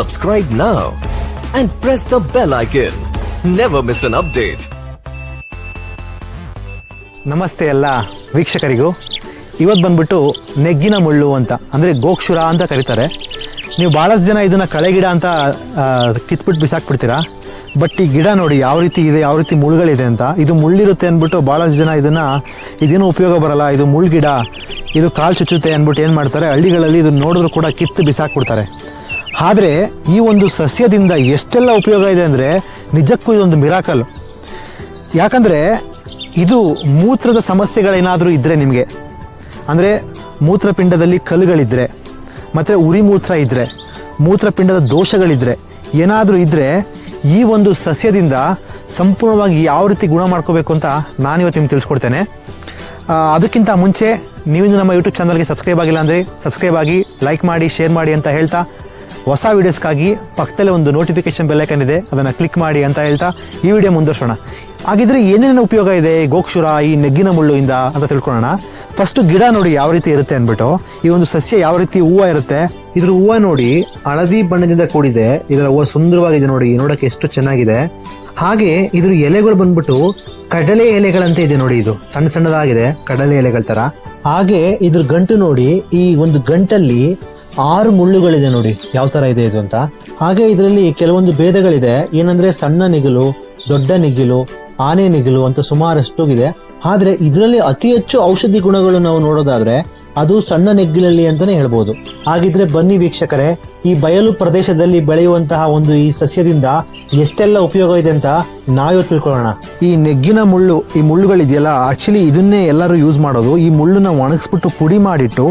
Subscribe now and press the bell icon. Never miss an update. ನಮಸ್ತೆ ಎಲ್ಲ ವೀಕ್ಷಕರಿಗೂ. ಇವತ್ತು ಬಂದ್ಬಿಟ್ಟು ನೆಗ್ಗಿನ ಮುಳ್ಳು ಅಂತ, ಅಂದರೆ ಗೋಕ್ಷುರ ಅಂತ ಕರೀತಾರೆ. ನೀವು ಭಾಳಷ್ಟು ಜನ ಇದನ್ನು ಕಳೆಗಿಡ ಅಂತ ಕಿತ್ಬಿಟ್ಟು ಬಿಸಾಕ್ಬಿಡ್ತೀರಾ? ಬಟ್ ಈ ಗಿಡ ನೋಡಿ ಯಾವ ರೀತಿ ಇದೆ, ಯಾವ ರೀತಿ ಮುಳ್ಳುಗಳಿದೆ ಅಂತ. ಇದು ಮುಳ್ಳಿರುತ್ತೆ ಅಂದ್ಬಿಟ್ಟು ಭಾಳಷ್ಟು ಜನ ಇದನ್ನು, ಇದೇನು ಉಪಯೋಗ ಬರಲ್ಲ, ಇದು ಮುಳ್ಳುಗಿಡ ಇದು ಕಾಲು ಚುಚ್ಚುತ್ತೆ ಅಂದ್ಬಿಟ್ಟು ಏನು ಮಾಡ್ತಾರೆ, ಹಳ್ಳಿಗಳಲ್ಲಿ ಇದು ನೋಡಿದ್ರು ಕೂಡ ಕಿತ್ತು ಬಿಸಾಕ್ಬಿಡ್ತಾರೆ. ಆದರೆ ಈ ಒಂದು ಸಸ್ಯದಿಂದ ಎಷ್ಟೆಲ್ಲ ಉಪಯೋಗ ಇದೆ ಅಂದರೆ ನಿಜಕ್ಕೂ ಇದೊಂದು ಮಿರಾಕಲ್. ಯಾಕಂದರೆ ಇದು ಮೂತ್ರದ ಸಮಸ್ಯೆಗಳೇನಾದರೂ ಇದ್ದರೆ ನಿಮಗೆ. ಅಂದರೆ ಮೂತ್ರಪಿಂಡದಲ್ಲಿ ಕಲ್ಲುಗಳಿದ್ದರೆ ಮತ್ತು ಉರಿ ಮೂತ್ರ ಇದ್ದರೆ ಮೂತ್ರಪಿಂಡದ ದೋಷಗಳಿದ್ದರೆ ಏನಾದರೂ ಇದ್ದರೆ ಈ ಒಂದು ಸಸ್ಯದಿಂದ ಸಂಪೂರ್ಣವಾಗಿ ಯಾವ ರೀತಿ ಗುಣ ಮಾಡ್ಕೋಬೇಕು ಅಂತ ನಾನಿವತ್ತು ನಿಮ್ಗೆ ತಿಳಿಸ್ಕೊಡ್ತೇನೆ. ಅದಕ್ಕಿಂತ ಮುಂಚೆ ನೀವು ನಮ್ಮ ಯೂಟ್ಯೂಬ್ ಚಾನಲ್ಗೆ ಸಬ್ಸ್ಕ್ರೈಬ್ ಆಗಿಲ್ಲ ಅಂದರೆ ಸಬ್ಸ್ಕ್ರೈಬ್ ಆಗಿ ಲೈಕ್ ಮಾಡಿ ಶೇರ್ ಮಾಡಿ ಅಂತ ಹೇಳ್ತಾ ಹೊಸ ವೀಡಿಯೋಸ್ಗಾಗಿ ಪಕ್ಕದಲ್ಲೇ ಒಂದು ನೋಟಿಫಿಕೇಶನ್ ಬೆಲ್ಲೈಕನ್ ಇದೆ. ಅದನ್ನು ಕ್ಲಿಕ್ ಮಾಡಿ ಅಂತ ಹೇಳ್ತಾ ಈ ವಿಡಿಯೋ ಮುಂದುವರ್ಸೋಣ. ಹಾಗಿದ್ರೆ ಏನೇನು ಉಪಯೋಗ ಇದೆ? ಗೋಕ್ಷುರ, ಈ ನೆಗ್ಗಿನ ಮುಳ್ಳುಯಿಂದ ಅಂತ ತಿಳ್ಕೊಳ್ಳೋಣ. ಫಸ್ಟ್ ಗಿಡ ನೋಡಿ ಯಾವ ರೀತಿ ಇರುತ್ತೆ ಅಂದ್ಬಿಟ್ಟು, ಈ ಒಂದು ಸಸ್ಯ ಯಾವ ರೀತಿ ಹೂವು ಇರುತ್ತೆ, ಇದ್ರ ಹೂವು ನೋಡಿ ಹಳದಿ ಬಣ್ಣದಿಂದ ಕೂಡಿದೆ, ಇದರ ಹೂವು ಸುಂದರವಾಗಿದೆ ನೋಡಿ ನೋಡಕ್ಕೆ ಎಷ್ಟು ಚೆನ್ನಾಗಿದೆ. ಹಾಗೆ ಇದ್ರ ಎಲೆಗಳು ಬಂದ್ಬಿಟ್ಟು ಕಡಲೆ ಎಲೆಗಳಂತೆ ಇದೆ ನೋಡಿ ಇದು, ಸಣ್ಣ ಸಣ್ಣದಾಗಿದೆ, ಕಡಲೆ ಎಲೆಗಳ ತರ. ಹಾಗೆ ಇದ್ರ ಗಂಟು ನೋಡಿ, ಈ ಒಂದು ಗಂಟಲ್ಲಿ ಆರು ಮುಳ್ಳುಗಳಿದೆ ನೋಡಿ, ಯಾವ ತರ ಇದೆ ಇದು ಅಂತ. ಹಾಗೆ ಇದರಲ್ಲಿ ಕೆಲವೊಂದು ಭೇದಗಳಿದೆ. ಏನಂದ್ರೆ ಸಣ್ಣ ನಿಗಿಲು, ದೊಡ್ಡ ನಿಗಿಲು, ಆನೆ ನಿಗಿಲು ಅಂತ ಸುಮಾರಷ್ಟು ಇದೆ ಆದರೆ ಇದರಲ್ಲಿ ಅತಿ ಹೆಚ್ಚು ಔಷಧಿ ಗುಣಗಳು ನಾವು ನೋಡೋದಾದರೆ ಅದು ಸಣ್ಣ ನೆಗ್ಗಿಲಲ್ಲಿ ಅಂತಲೇ ಹೇಳ್ಬೋದು. ಹಾಗಿದ್ರೆ ಬನ್ನಿ ವೀಕ್ಷಕರೇ, ಈ ಬಯಲು ಪ್ರದೇಶದಲ್ಲಿ ಬೆಳೆಯುವಂತಹ ಒಂದು ಈ ಸಸ್ಯದಿಂದ ಎಷ್ಟೆಲ್ಲ ಉಪಯೋಗ ಇದೆ ಅಂತ ನಾವೇ ತಿಳ್ಕೊಳ್ಳೋಣ. ಈ ನೆಗ್ಗಿನ ಮುಳ್ಳು, ಈ ಮುಳ್ಳುಗಳಿದೆಯಲ್ಲ ಆಕ್ಚುಲಿ ಇದನ್ನೇ ಎಲ್ಲರೂ ಯೂಸ್ ಮಾಡೋದು. ಈ ಮುಳ್ಳನ್ನ ಒಣಗಿಸ್ಬಿಟ್ಟು ಪುಡಿ ಮಾಡಿಟ್ಟು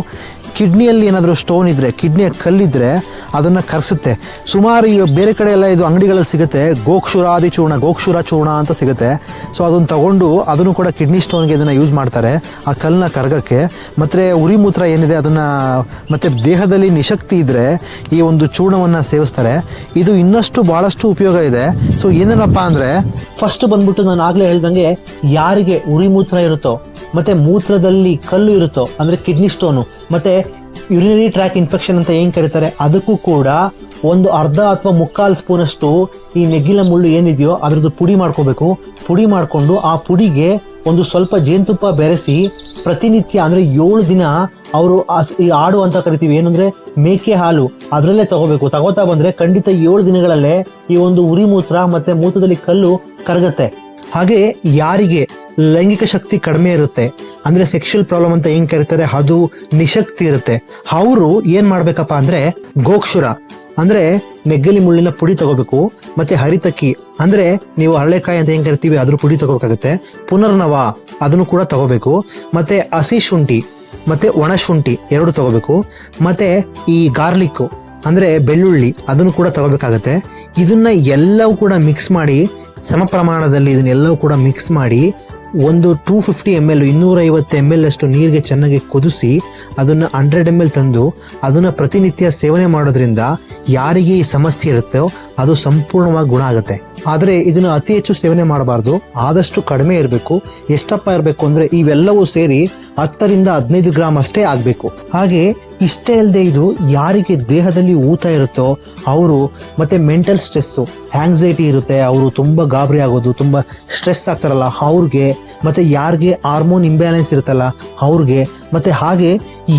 ಕಿಡ್ನಿಯಲ್ಲಿ ಏನಾದರೂ ಸ್ಟೋನ್ ಇದ್ದರೆ ಕಿಡ್ನಿಯ ಕಲ್ಲಿದ್ದರೆ ಅದನ್ನು ಕರೆಸುತ್ತೆ. ಸುಮಾರು ಈಗ ಬೇರೆ ಕಡೆ ಎಲ್ಲ ಇದು ಅಂಗಡಿಗಳಲ್ಲಿ ಸಿಗುತ್ತೆ. ಗೋಕ್ಷುರಾದಿ ಚೂರ್ಣ, ಗೋಕ್ಷುರ ಚೂರ್ಣ ಅಂತ ಸಿಗುತ್ತೆ. ಸೊ ಅದನ್ನು ತಗೊಂಡು ಅದನ್ನು ಕೂಡ ಕಿಡ್ನಿ ಸ್ಟೋನ್ಗೆ ಇದನ್ನು ಯೂಸ್ ಮಾಡ್ತಾರೆ ಆ ಕಲ್ಲನ್ನ ಕರಗಕ್ಕೆ. ಮತ್ತು ಉರಿ ಮೂತ್ರ ಏನಿದೆ, ಅದನ್ನು ಮತ್ತು ದೇಹದಲ್ಲಿ ನಿಶಕ್ತಿ ಇದ್ದರೆ ಈ ಒಂದು ಚೂರ್ಣವನ್ನು ಸೇವಿಸ್ತಾರೆ. ಇದು ಇನ್ನಷ್ಟು ಭಾಳಷ್ಟು ಉಪಯೋಗ ಇದೆ. ಸೊ ಏನೇನಪ್ಪ ಅಂದರೆ ಫಸ್ಟ್ ಬಂದ್ಬಿಟ್ಟು ನಾನು ಆಗಲೇ ಹೇಳ್ದಂಗೆ ಯಾರಿಗೆ ಉರಿ ಮೂತ್ರ ಇರುತ್ತೋ ಮತ್ತೆ ಮೂತ್ರದಲ್ಲಿ ಕಲ್ಲು ಇರುತ್ತೋ, ಅಂದ್ರೆ ಕಿಡ್ನಿ ಸ್ಟೋನು ಮತ್ತೆ ಯುರಿನರಿ ಟ್ರ್ಯಾಕ್ ಇನ್ಫೆಕ್ಷನ್ ಅಂತ ಏನ್ ಕರೀತಾರೆ, ಅದಕ್ಕೂ ಕೂಡ ಒಂದು ಅರ್ಧ ಅಥವಾ ಮುಕ್ಕಾಲು ಸ್ಪೂನ್ ಅಷ್ಟು ಈ ನೆಗ್ಗಿಲ ಮುಳ್ಳು ಏನಿದೆಯೋ ಅದ್ರದ್ದು ಪುಡಿ ಮಾಡ್ಕೋಬೇಕು. ಪುಡಿ ಮಾಡಿಕೊಂಡು ಆ ಪುಡಿಗೆ ಒಂದು ಸ್ವಲ್ಪ ಜೇನುತುಪ್ಪ ಬೆರೆಸಿ ಪ್ರತಿನಿತ್ಯ, ಅಂದ್ರೆ ಏಳು ದಿನ ಅವರು ಈ ಆಡು ಅಂತ ಕರಿತೀವಿ, ಏನಂದ್ರೆ ಮೇಕೆ ಹಾಲು ಅದರಲ್ಲೇ ತಗೋಬೇಕು. ತಗೋತಾ ಬಂದ್ರೆ ಖಂಡಿತ ಏಳು ದಿನಗಳಲ್ಲೇ ಈ ಒಂದು ಉರಿ ಮೂತ್ರ ಮತ್ತೆ ಮೂತ್ರದಲ್ಲಿ ಕಲ್ಲು ಕರಗತ್ತೆ. ಹಾಗೆ ಯಾರಿಗೆ ಲೈಂಗಿಕ ಶಕ್ತಿ ಕಡಿಮೆ ಇರುತ್ತೆ, ಅಂದ್ರೆ ಸೆಕ್ಷುಯಲ್ ಪ್ರಾಬ್ಲಮ್ ಅಂತ ಏನ್ ಕರೀತಾರೆ, ಅದು ನಿಶಕ್ತಿ ಇರುತ್ತೆ. ಅವರು ಏನ್ ಮಾಡ್ಬೇಕಪ್ಪ ಅಂದ್ರೆ, ಗೋಕ್ಷುರ, ಅಂದ್ರೆ ನೆಗ್ಗಲಿ ಮುಳ್ಳಿನ ಪುಡಿ ತಗೋಬೇಕು, ಮತ್ತೆ ಹರಿತಕ್ಕಿ, ಅಂದ್ರೆ ನೀವು ಹರಳೆಕಾಯಿ ಅಂತ ಏನ್ ಕರಿತೀವಿ, ಅದ್ರ ಪುಡಿ ತಗೋಬೇಕಾಗುತ್ತೆ. ಪುನರ್ನವ, ಅದನ್ನು ಕೂಡ ತಗೋಬೇಕು. ಮತ್ತೆ ಹಸಿ ಶುಂಠಿ, ಮತ್ತೆ ಒಣ ಶುಂಠಿ, ಎರಡು ತಗೋಬೇಕು. ಮತ್ತೆ ಈ ಗಾರ್ಲಿಕ್ ಅಂದ್ರೆ ಬೆಳ್ಳುಳ್ಳಿ, ಅದನ್ನು ಕೂಡ ತಗೋಬೇಕಾಗತ್ತೆ. ಇದನ್ನ ಎಲ್ಲವೂ ಕೂಡ ಮಿಕ್ಸ್ ಮಾಡಿ ಸಮ ಪ್ರಮಾಣದಲ್ಲಿ ಇದನ್ನೆಲ್ಲವೂ ಕೂಡ ಮಿಕ್ಸ್ ಮಾಡಿ ಒಂದು ಟೂ ಫಿಫ್ಟಿ ಎಂ ಎಲ್ ಇನ್ನೂರೈವತ್ತು ಎಂ ಎಲ್ ಅಷ್ಟು ನೀರಿಗೆ ಚೆನ್ನಾಗಿ ಕುದಿಸಿ ಅದನ್ನು ಹಂಡ್ರೆಡ್ ಎಂ ಎಲ್ ತಂದು ಅದನ್ನು ಪ್ರತಿನಿತ್ಯ ಸೇವನೆ ಮಾಡೋದ್ರಿಂದ ಯಾರಿಗೆ ಈ ಸಮಸ್ಯೆ ಇರುತ್ತೋ ಅದು ಸಂಪೂರ್ಣವಾಗಿ ಗುಣ ಆಗುತ್ತೆ. ಆದರೆ ಇದನ್ನು ಅತಿ ಹೆಚ್ಚು ಸೇವನೆ ಮಾಡಬಾರ್ದು. ಆದಷ್ಟು ಕಡಿಮೆ ಇರಬೇಕು. ಎಷ್ಟಪ್ಪ ಇರಬೇಕು ಅಂದರೆ ಇವೆಲ್ಲವೂ ಸೇರಿ ಹತ್ತರಿಂದ ಹದಿನೈದು ಗ್ರಾಮ್ ಅಷ್ಟೇ ಆಗಬೇಕು. ಹಾಗೆ ಇಷ್ಟೇ ಅಲ್ಲದೆ ಇದು ಯಾರಿಗೆ ದೇಹದಲ್ಲಿ ಊತ ಇರುತ್ತೋ ಅವರು ಮತ್ತೆ ಮೆಂಟಲ್ ಸ್ಟ್ರೆಸ್ಸು ಆಂಗ್ಸೈಟಿ ಇರುತ್ತೆ, ಅವರು ತುಂಬ ಗಾಬರಿ ಆಗೋದು, ತುಂಬ ಸ್ಟ್ರೆಸ್ ಆಗ್ತಾರಲ್ಲ, ಅವ್ರಿಗೆ ಮತ್ತೆ ಯಾರಿಗೆ ಹಾರ್ಮೋನ್ ಇಂಬ್ಯಾಲೆನ್ಸ್ ಇರುತ್ತಲ್ಲ, ಅವ್ರಿಗೆ ಮತ್ತೆ ಹಾಗೆ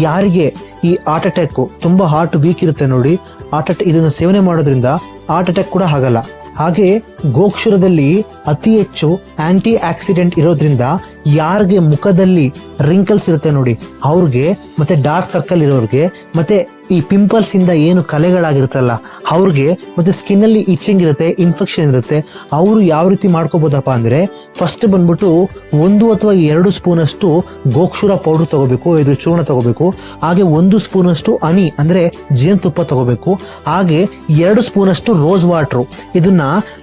ಯಾರಿಗೆ ಈ ಹಾರ್ಟ್ ಅಟ್ಯಾಕು ತುಂಬ ಹಾರ್ಟ್ ವೀಕ್ ಇರುತ್ತೆ ನೋಡಿ ಹಾರ್ಟ್ ಅಟ್ಯಾಕ್ ಇದನ್ನು ಸೇವನೆ ಮಾಡೋದ್ರಿಂದ ಹಾರ್ಟ್ ಅಟ್ಯಾಕ್ ಕೂಡ ಆಗಲ್ಲ. ಹಾಗೆ ಗೋಕ್ಷುರದಲ್ಲಿ ಅತಿ ಹೆಚ್ಚು ಆಂಟಿ ಆಕ್ಸಿಡೆಂಟ್ ಇರೋದ್ರಿಂದ ಯಾರಿಗೆ ಮುಖದಲ್ಲಿ ರಿಂಕಲ್ಸ್ ಇರುತ್ತೆ ನೋಡಿ, ಅವ್ರಿಗೆ ಮತ್ತೆ ಡಾರ್ಕ್ ಸರ್ಕಲ್ ಇರೋರಿಗೆ ಮತ್ತೆ ಈ ಪಿಂಪಲ್ಸ್ ಇಂದ ಏನು ಕಲೆಗಳಾಗಿರುತ್ತಲ್ಲ, ಅವ್ರಿಗೆ ಮತ್ತೆ ಸ್ಕಿನ್ ಅಲ್ಲಿ ಇಚ್ಚಿಂಗ್ ಇರುತ್ತೆ ಇನ್ಫೆಕ್ಷನ್ ಇರುತ್ತೆ, ಅವರು ಯಾವ ರೀತಿ ಮಾಡ್ಕೋಬೋದಪ್ಪ ಅಂದ್ರೆ ಫಸ್ಟ್ ಬಂದ್ಬಿಟ್ಟು ಒಂದು ಅಥವಾ ಎರಡು ಸ್ಪೂನ್ ಅಷ್ಟು ಗೋಕ್ಷುರ ಪೌಡರ್ ತಗೋಬೇಕು, ಇದು ಚೂರ್ಣ ತಗೋಬೇಕು, ಹಾಗೆ ಒಂದು ಸ್ಪೂನ್ ಅಷ್ಟು ಹನಿ ಅಂದ್ರೆ ಜೇನುತುಪ್ಪ ತಗೋಬೇಕು, ಹಾಗೆ ಎರಡು ಸ್ಪೂನ್ ಅಷ್ಟು ರೋಸ್ ವಾಟ್ರು ಇದನ್ನ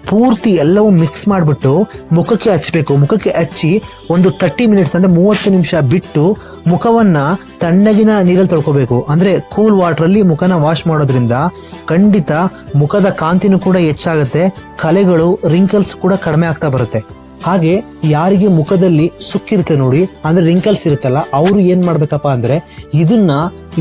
ಪೂರ್ತಿ ಎಲ್ಲವೂ ಮಿಕ್ಸ್ ಮಾಡಿಬಿಟ್ಟು ಮುಖಕ್ಕೆ ಹಚ್ಚಬೇಕು ಮುಖಕ್ಕೆ ಹಚ್ಚಿ ಒಂದು ತರ್ಟಿ ಮಿನಿಟ್ಸ್ ಅಂದ್ರೆ ಮೂವತ್ತು ನಿಮಿಷ ಬಿಟ್ಟು ಮುಖವನ್ನ ತಣ್ಣಗಿನ ನೀರಲ್ಲಿ ತೊಳ್ಕೋಬೇಕು. ಅಂದ್ರೆ ಕೂಲ್ ವಾಟರ್ ಅಲ್ಲಿ ಮುಖನ ವಾಶ್ ಮಾಡೋದ್ರಿಂದ ಖಂಡಿತ ಮುಖದ ಕಾಂತಿನೂ ಕೂಡ ಹೆಚ್ಚಾಗುತ್ತೆ, ಕಲೆಗಳು ರಿಂಕಲ್ಸ್ ಕೂಡ ಕಡಿಮೆ ಆಗ್ತಾ ಬರುತ್ತೆ. ಹಾಗೆ ಯಾರಿಗೆ ಮುಖದಲ್ಲಿ ಸುಕ್ಕಿರುತ್ತೆ ನೋಡಿ, ಅಂದ್ರೆ ರಿಂಕಲ್ಸ್ ಇರುತ್ತಲ್ಲ, ಅವರು ಏನ್ ಮಾಡ್ಬೇಕಪ್ಪ ಅಂದ್ರೆ ಇದನ್ನ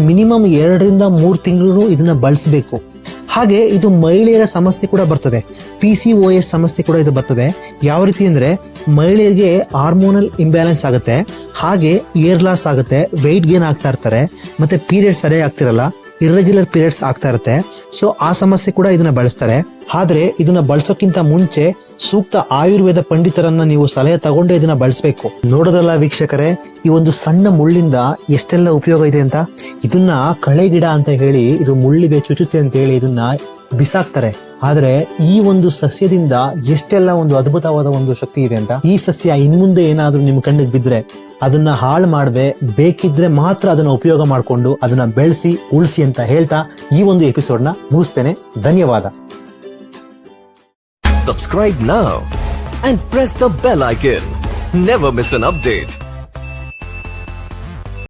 ಮಿನಿಮಮ್ ಎರಡರಿಂದ ಮೂರು ತಿಂಗಳು ಇದನ್ನ ಬಳಸಬೇಕು. ಹಾಗೆ ಇದು ಮಹಿಳೆಯರ ಸಮಸ್ಯೆ ಕೂಡ ಬರ್ತದೆ. ಪಿ ಸಿ ಓ ಎಸ್ ಸಮಸ್ಯೆ ಕೂಡ ಇದು ಬರ್ತದೆ. ಯಾವ ರೀತಿ ಅಂದ್ರೆ ಮಹಿಳೆಯರಿಗೆ ಹಾರ್ಮೋನಲ್ ಇಂಬ್ಯಾಲೆನ್ಸ್ ಆಗುತ್ತೆ. ಹಾಗೆ ಏರ್ ಲಾಸ್ ಆಗುತ್ತೆ ವೆಯ್ಟ್ ಗೇನ್ ಆಗ್ತಾ ಇರ್ತಾರೆ. ಮತ್ತೆ ಪೀರಿಯಡ್ಸ್ ಸರಿಯಾಗಿ ಆಗ್ತಿರಲ್ಲ. ಇರ್ರೆಗ್ಯುಲರ್ ಪೀರಿಯಡ್ಸ್ ಆಗ್ತಾ ಇರುತ್ತೆ. ಸೊ ಆ ಸಮಸ್ಯೆ ಕೂಡ ಇದನ್ನ ಬಳಸ್ತಾರೆ. ಆದ್ರೆ, ಇದನ್ನ ಬಳಸೋಕ್ಕಿಂತ ಮುಂಚೆ ಸೂಕ್ತ ಆಯುರ್ವೇದ ಪಂಡಿತರನ್ನ ನೀವು ಸಲಹೆ ತಗೊಂಡೇ ಇದನ್ನ ಬಳಸಬೇಕು. ನೋಡೋದ್ರಲ್ಲ ವೀಕ್ಷಕರೇ, ಈ ಒಂದು ಸಣ್ಣ ಮುಳ್ಳಿಂದ ಎಷ್ಟೆಲ್ಲ ಉಪಯೋಗ ಇದೆ ಅಂತ? ಇದನ್ನ ಕಳೆ ಗಿಡ ಅಂತ ಹೇಳಿ, ಇದು ಮುಳ್ಳಿಗೆ ಚುಚುತ್ತೆ ಅಂತ ಹೇಳಿ ಇದನ್ನ ಬಿಸಾಕ್ತಾರೆ. ಆದ್ರೆ, ಈ ಒಂದು ಸಸ್ಯದಿಂದ ಎಷ್ಟೆಲ್ಲ ಒಂದು ಅದ್ಭುತವಾದ ಒಂದು ಶಕ್ತಿ ಇದೆ ಅಂತ? ಈ ಸಸ್ಯ ಇನ್ಮುಂದೆ ಏನಾದ್ರೂ ನಿಮ್ ಕಣ್ಣಿಗೆ ಬಿದ್ರೆ ಅದನ್ನ ಹಾಳು ಮಾಡದೆ ಬೇಕಿದ್ರೆ ಮಾತ್ರ ಅದನ್ನ ಉಪಯೋಗ ಮಾಡಿಕೊಂಡು ಅದನ್ನ ಬೆಳೆಸಿ, ಉಳಿಸಿ ಅಂತ ಹೇಳ್ತಾ ಈ ಒಂದು ಎಪಿಸೋಡ್ನ ಮುಗಿಸ್ತೇನೆ. ಧನ್ಯವಾದ. Subscribe now and press the bell icon never miss an update.